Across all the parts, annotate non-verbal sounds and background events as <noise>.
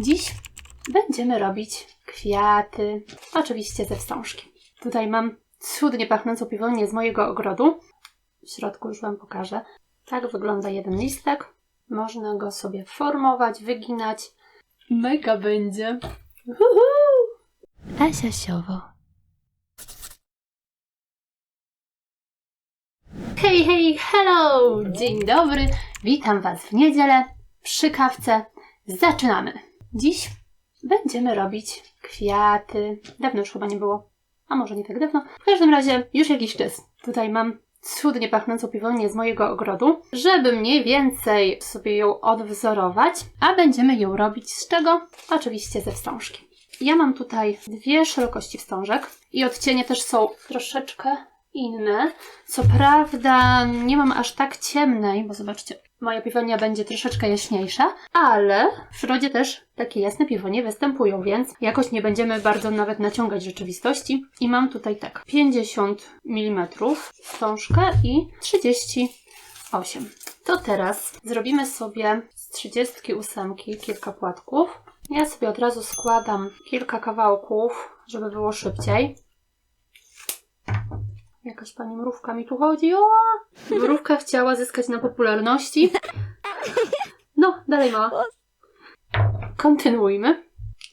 Dziś będziemy robić kwiaty, oczywiście ze wstążki. Tutaj mam cudnie pachnącą piwonię z mojego ogrodu. W środku już Wam pokażę. Tak wygląda jeden listek. Można go sobie formować, wyginać. Mega będzie. Uhu! Asia Siowo. Hej, hej, hello! Dzień dobry. Witam Was w niedzielę przy kawce. Zaczynamy. Dziś będziemy robić kwiaty. Dawno już chyba nie było. A może nie tak dawno. W każdym razie już jakiś czas. Tutaj mam cudnie pachnącą piwonię z mojego ogrodu, żeby mniej więcej sobie ją odwzorować, a będziemy ją robić z czego? Oczywiście ze wstążki. Ja mam tutaj dwie szerokości wstążek i odcienie też są troszeczkę inne. Co prawda nie mam aż tak ciemnej, bo zobaczcie, moja piwonia będzie troszeczkę jaśniejsza, ale w przyrodzie też takie jasne piwonie występują, więc jakoś nie będziemy bardzo nawet naciągać rzeczywistości. I mam tutaj tak 50 mm wstążkę i 38. To teraz zrobimy sobie z 38 kilka płatków. Ja sobie od razu składam kilka kawałków, żeby było szybciej. Jakaś pani mrówka mi tu chodzi. O! Mrówka chciała zyskać na popularności. No, dalej mała. Kontynuujmy.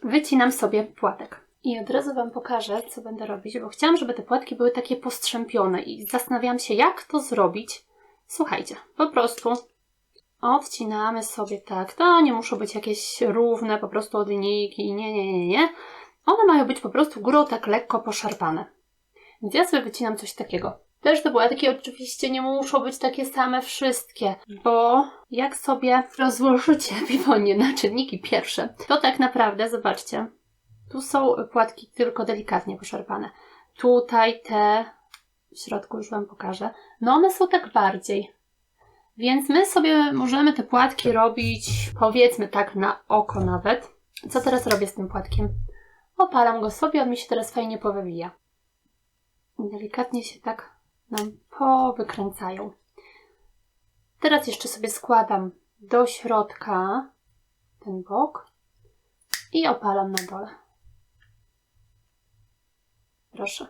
Wycinam sobie płatek. I od razu Wam pokażę, co będę robić, bo chciałam, żeby te płatki były takie postrzępione i zastanawiałam się, jak to zrobić. Słuchajcie, po prostu odcinamy sobie tak. To nie muszą być jakieś równe, po prostu od linijki. Nie, nie, nie, nie. One mają być po prostu górą tak lekko poszarpane. Więc ja sobie wycinam coś takiego. Też te płatki oczywiście nie muszą być takie same wszystkie, bo jak sobie rozłożycie piwonie na czynniki pierwsze, to tak naprawdę, zobaczcie, tu są płatki tylko delikatnie poszarpane. Tutaj te, w środku już Wam pokażę, no one są tak bardziej. Więc my sobie możemy te płatki robić, powiedzmy tak na oko nawet. Co teraz robię z tym płatkiem? Opalam go sobie, on mi się teraz fajnie powywija delikatnie się tak nam powykręcają. Teraz jeszcze sobie składam do środka ten bok i opalam na dole. Proszę.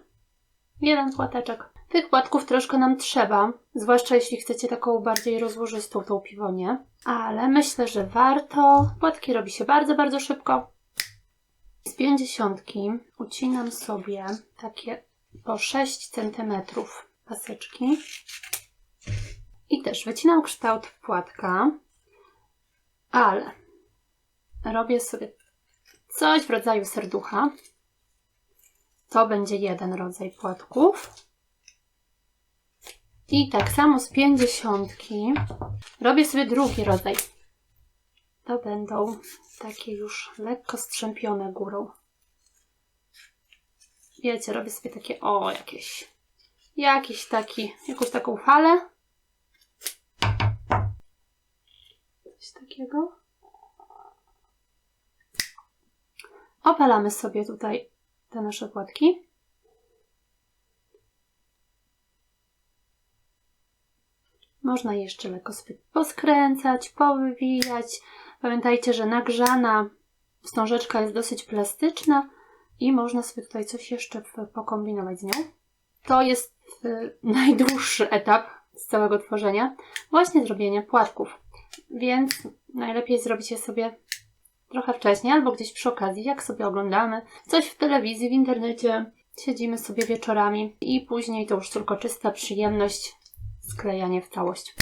Jeden płateczek. Tych płatków troszkę nam trzeba, zwłaszcza jeśli chcecie taką bardziej rozłożystą tą piwonię, ale myślę, że warto. Płatki robi się bardzo, bardzo szybko. Z pięćdziesiątki ucinam sobie takie po 6 cm paseczki. I też wycinam kształt płatka, ale robię sobie coś w rodzaju serducha. To będzie jeden rodzaj płatków. I tak samo z pięćdziesiątki robię sobie drugi rodzaj. To będą takie już lekko strzępione górą. Wiecie, robię sobie takie, o, jakieś, jakiś taki, jakąś taką falę. Coś takiego. Opalamy sobie tutaj te nasze płatki. Można jeszcze lekko sobie poskręcać, powywijać. Pamiętajcie, że nagrzana wstążeczka jest dosyć plastyczna, i można sobie tutaj coś jeszcze pokombinować z nią. To jest y, najdłuższy etap z całego tworzenia, właśnie zrobienia płatków. Więc najlepiej zrobić je sobie trochę wcześniej albo gdzieś przy okazji, jak sobie oglądamy coś w telewizji, w internecie, siedzimy sobie wieczorami i później to już tylko czysta przyjemność, sklejanie w całość.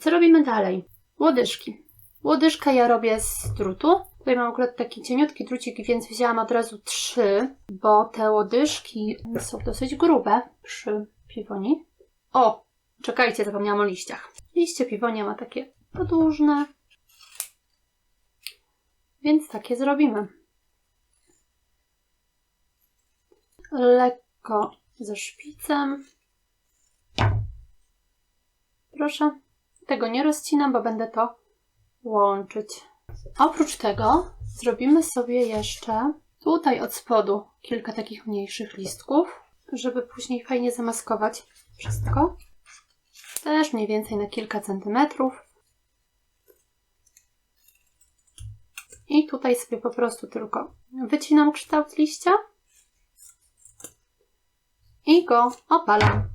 Co robimy dalej? Łodyżki. Łodyżkę ja robię z drutu. Tutaj mam akurat taki cieniutki drucik, więc wzięłam od razu trzy, bo te łodyżki są dosyć grube przy piwoni. O, czekajcie, zapomniałam o liściach. Liście piwonia ma takie podłużne, więc takie zrobimy. Lekko ze szpicem. Proszę. Tego nie rozcinam, bo będę to łączyć. Oprócz tego zrobimy sobie jeszcze tutaj od spodu kilka takich mniejszych listków, żeby później fajnie zamaskować wszystko. Też mniej więcej na kilka centymetrów. I tutaj sobie po prostu tylko wycinam kształt liścia i go opalam.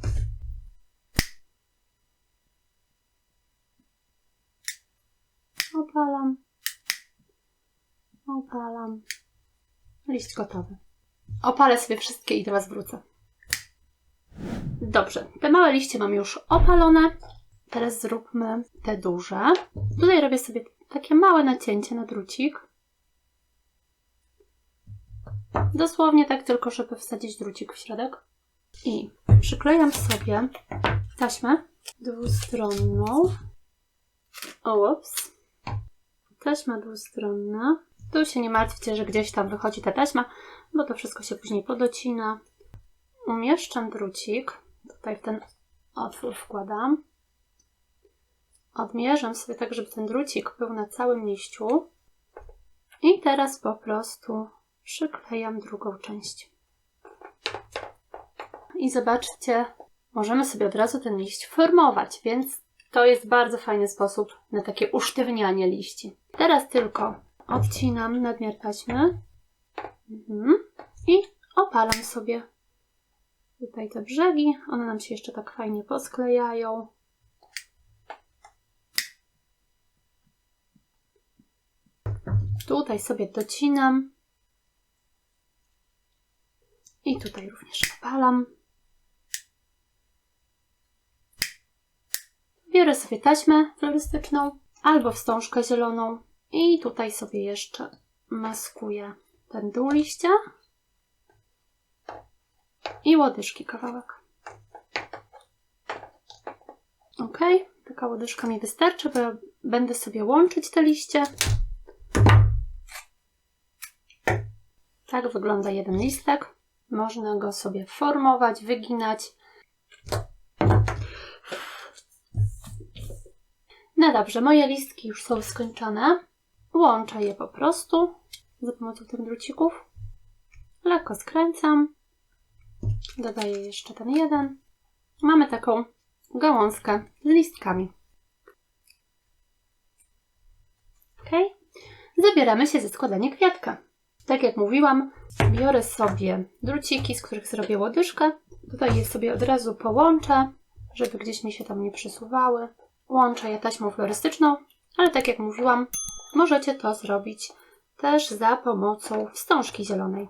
Opalam. Liść gotowy. Opalę sobie wszystkie i do Was wrócę. Dobrze, te małe liście mam już opalone. Teraz zróbmy te duże. Tutaj robię sobie takie małe nacięcie na drucik. Dosłownie tak tylko, żeby wsadzić drucik w środek. I przyklejam sobie taśmę dwustronną. O, ups. Taśma dwustronna. Tu się nie martwcie, że gdzieś tam wychodzi ta taśma, bo to wszystko się później podocina. Umieszczam drucik. Tutaj w ten otwór wkładam. Odmierzam sobie tak, żeby ten drucik był na całym liściu. I teraz po prostu przyklejam drugą część. I zobaczcie, możemy sobie od razu ten liść formować, więc to jest bardzo fajny sposób na takie usztywnianie liści. Teraz tylko odcinam nadmiar taśmy mhm. i opalam sobie tutaj te brzegi. One nam się jeszcze tak fajnie posklejają. Tutaj sobie docinam. I tutaj również opalam. Biorę sobie taśmę florystyczną albo wstążkę zieloną i tutaj sobie jeszcze maskuję ten dół liścia i łodyżki kawałek. Ok, taka łodyżka mi wystarczy, bo będę sobie łączyć te liście. Tak wygląda jeden listek. Można go sobie formować, wyginać. No dobrze, moje listki już są skończone. Łączę je po prostu za pomocą tych drucików. Lekko skręcam. Dodaję jeszcze ten jeden. Mamy taką gałązkę z listkami. Ok. Zabieramy się za składanie kwiatka. Tak jak mówiłam, biorę sobie druciki, z których zrobię łodyżkę. Tutaj je sobie od razu połączę, żeby gdzieś mi się tam nie przesuwały. Łączę je taśmą florystyczną, ale tak jak mówiłam, możecie to zrobić też za pomocą wstążki zielonej.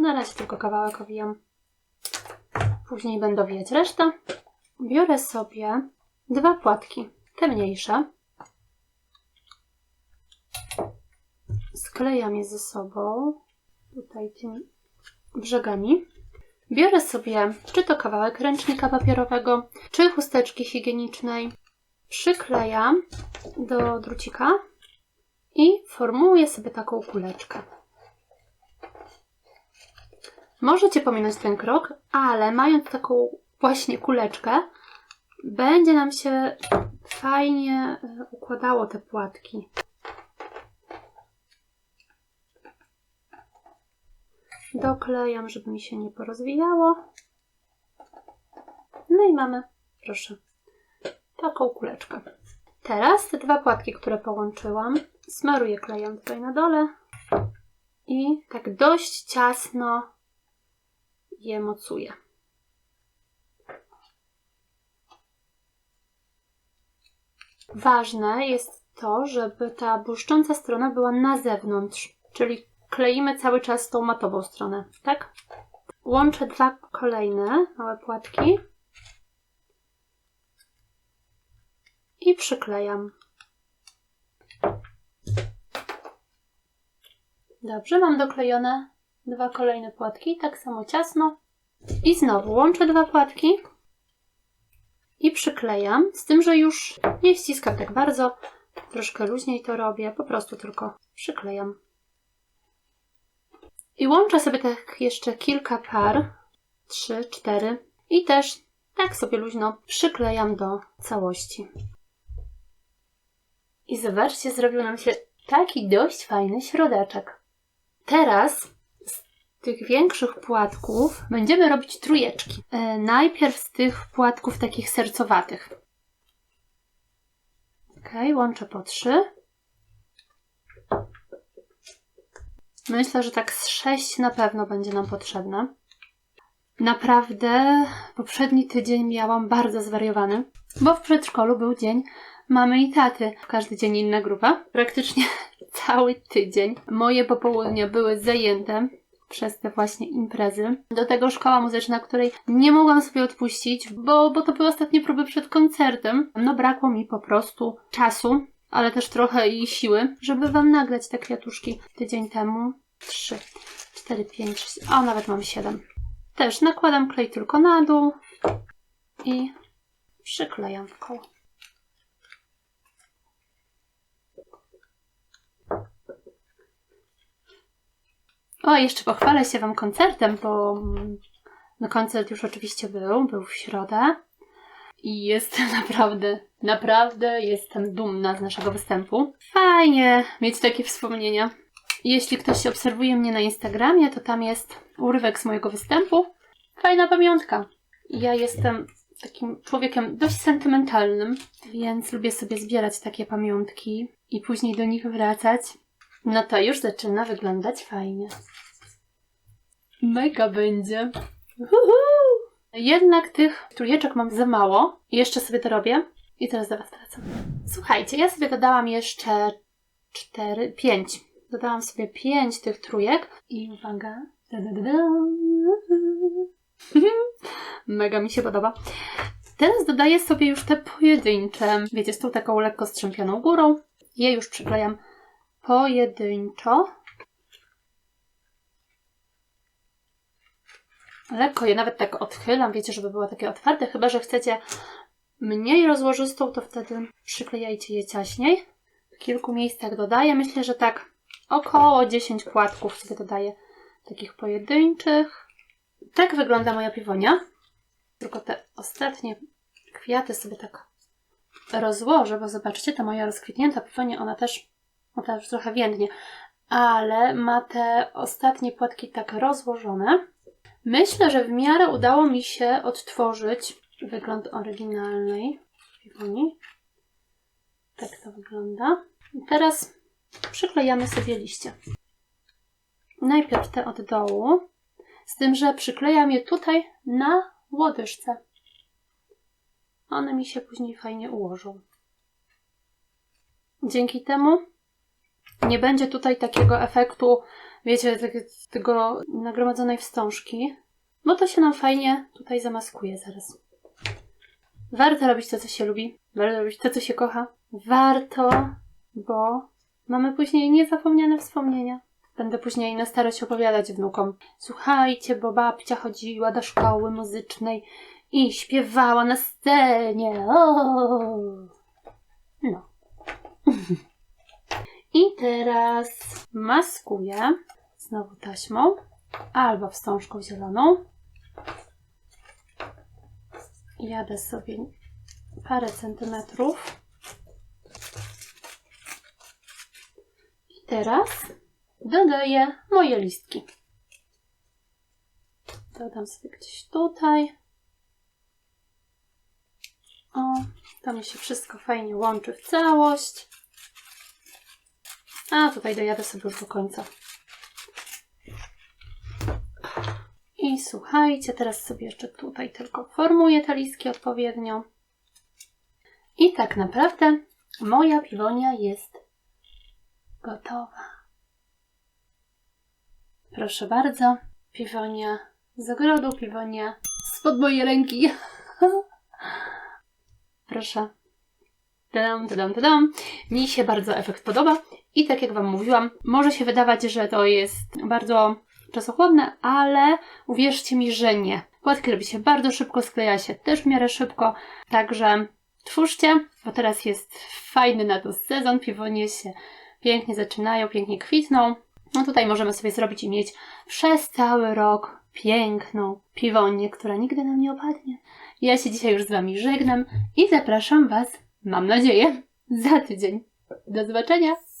Na razie tylko kawałek owijam. Później będę wijać resztę. Biorę sobie dwa płatki, te mniejsze. Sklejam je ze sobą, tutaj tymi brzegami. Biorę sobie czy to kawałek ręcznika papierowego, czy chusteczki higienicznej. Przyklejam do drucika i formuję sobie taką kuleczkę. Możecie pominąć ten krok, ale mając taką właśnie kuleczkę, będzie nam się fajnie e, układało te płatki. Doklejam, żeby mi się nie porozwijało. No i mamy, proszę, taką kuleczkę. Teraz te dwa płatki, które połączyłam, smaruję klejem tutaj na dole i tak dość ciasno je mocuję. Ważne jest to, żeby ta błyszcząca strona była na zewnątrz, czyli kleimy cały czas tą matową stronę, tak? Łączę dwa kolejne małe płatki i przyklejam. Dobrze, mam doklejone dwa kolejne płatki, tak samo ciasno. I znowu łączę dwa płatki i przyklejam, z tym, że już nie ściskam tak bardzo, troszkę luźniej to robię, po prostu tylko przyklejam. I łączę sobie tak jeszcze kilka par, trzy, cztery i też tak sobie luźno przyklejam do całości. I zobaczcie, zrobił nam się taki dość fajny środeczek. Teraz z tych większych płatków będziemy robić trójeczki. E, najpierw z tych płatków takich sercowatych. Ok, łączę po trzy. Myślę, że tak z sześć na pewno będzie nam potrzebne. Naprawdę poprzedni tydzień miałam bardzo zwariowany, bo w przedszkolu był dzień mamy i taty. Każdy dzień inna grupa. Praktycznie <laughs> cały tydzień. Moje popołudnia były zajęte przez te właśnie imprezy. Do tego szkoła muzyczna, której nie mogłam sobie odpuścić, bo, bo to były ostatnie próby przed koncertem. No brakło mi po prostu czasu, ale też trochę i siły, żeby wam nagrać te kwiatuszki tydzień temu. Trzy, cztery, pięć, sześć, a nawet mam siedem. Też nakładam klej tylko na dół i przyklejam w koło. O, jeszcze pochwalę się Wam koncertem, bo mm, no koncert już oczywiście był, był w środę i jestem <laughs> naprawdę, naprawdę jestem dumna z naszego występu. Fajnie mieć takie wspomnienia. Jeśli ktoś obserwuje mnie na Instagramie, to tam jest urywek z mojego występu. Fajna pamiątka. Ja jestem takim człowiekiem dość sentymentalnym, więc lubię sobie zbierać takie pamiątki i później do nich wracać. No to już zaczyna wyglądać fajnie. Mega będzie. Uhu. Jednak tych trójeczek mam za mało. Jeszcze sobie to robię. I teraz do Was wracam. Słuchajcie, ja sobie dodałam jeszcze cztery, pięć. Dodałam sobie pięć tych trójek. I uwaga. Da-da-da-dam. <laughs> Mega mi się podoba. Teraz dodaję sobie już te pojedyncze. Wiecie, z tą taką lekko strzępioną górą. Je już przyklejam pojedynczo. Lekko je nawet tak odchylam, wiecie, żeby było takie otwarte, chyba że chcecie mniej rozłożystą, to wtedy przyklejajcie je ciaśniej. W kilku miejscach dodaję, myślę, że tak około 10 płatków sobie dodaję takich pojedynczych. Tak wygląda moja piwonia. Tylko te ostatnie kwiaty sobie tak rozłożę, bo zobaczcie, ta moja rozkwitnięta piwonia, ona też, ona też trochę więdnie, ale ma te ostatnie płatki tak rozłożone. Myślę, że w miarę udało mi się odtworzyć wygląd oryginalnej piwoni. Tak to wygląda. I teraz przyklejamy sobie liście. Najpierw te od dołu, z tym, że przyklejam je tutaj na łodyżce. One mi się później fajnie ułożą. Dzięki temu nie będzie tutaj takiego efektu, wiecie, tak- tego nagromadzonej wstążki, bo to się nam fajnie tutaj zamaskuje zaraz. Warto robić to, co się lubi, warto robić to, co się kocha. Warto, bo mamy później niezapomniane wspomnienia. Będę później na starość opowiadać wnukom. Słuchajcie, bo babcia chodziła do szkoły muzycznej i śpiewała na scenie. O! No. <laughs> I teraz maskuję znowu taśmą albo wstążką zieloną. Jadę sobie parę centymetrów. I teraz dodaję moje listki. Dodam sobie gdzieś tutaj. O, to mi się wszystko fajnie łączy w całość. A tutaj dojadę sobie już do końca. I słuchajcie, teraz sobie jeszcze tutaj tylko formuję te listki odpowiednio. I tak naprawdę moja piwonia jest gotowa. Proszę bardzo, piwonia z ogrodu, piwonia spod mojej ręki. <laughs> Proszę. Tadam, tadam, tadam. Mi się bardzo efekt podoba i tak jak Wam mówiłam, może się wydawać, że to jest bardzo czasochłodne, ale uwierzcie mi, że nie. Płatki robi się bardzo szybko, skleja się też w miarę szybko, także twórzcie, bo teraz jest fajny na to sezon, piwonie się pięknie zaczynają, pięknie kwitną. No tutaj możemy sobie zrobić i mieć przez cały rok piękną piwonię, która nigdy nam nie opadnie. Ja się dzisiaj już z Wami żegnam i zapraszam Was, mam nadzieję, za tydzień. Do zobaczenia!